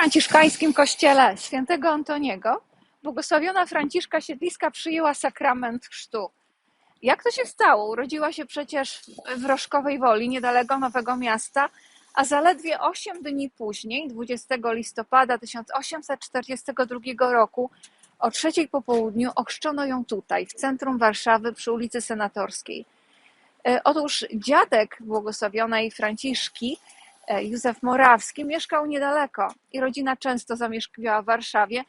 franciszkańskim kościele świętego Antoniego błogosławiona Franciszka Siedliska przyjęła sakrament chrztu. Jak to się stało? Urodziła się przecież w Rożkowej Woli, niedaleko Nowego Miasta, a zaledwie 8 dni później, 20 listopada 1842 roku, o trzeciej po południu ochrzczono ją tutaj, w centrum Warszawy, przy ulicy Senatorskiej. E, Otóż dziadek błogosławionej Franciszki, Józef Morawski, mieszkał niedaleko i rodzina często zamieszkiwała w Warszawie.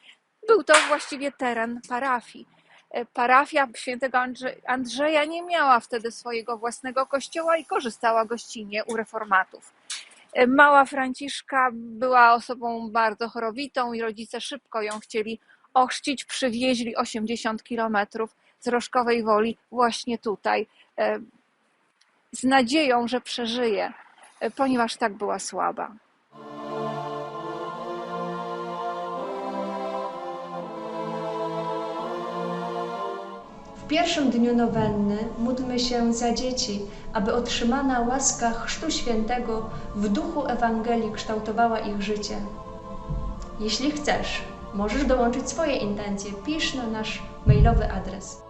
Był to właściwie teren parafii. E, Parafia świętego Andrze- Andrzeja nie miała wtedy swojego własnego kościoła i korzystała gościnnie u reformatów. E, Mała Franciszka była osobą bardzo chorowitą i rodzice szybko ją chcieli ochrzcić. Przywieźli 80 kilometrów z Rożkowej Woli właśnie tutaj, e, z nadzieją, że przeżyje, e, ponieważ tak była słaba. W pierwszym dniu nowenny módlmy się za dzieci, aby otrzymana łaska Chrztu Świętego w duchu Ewangelii kształtowała ich życie. Jeśli chcesz, możesz dołączyć swoje intencje. Pisz na nasz mailowy adres.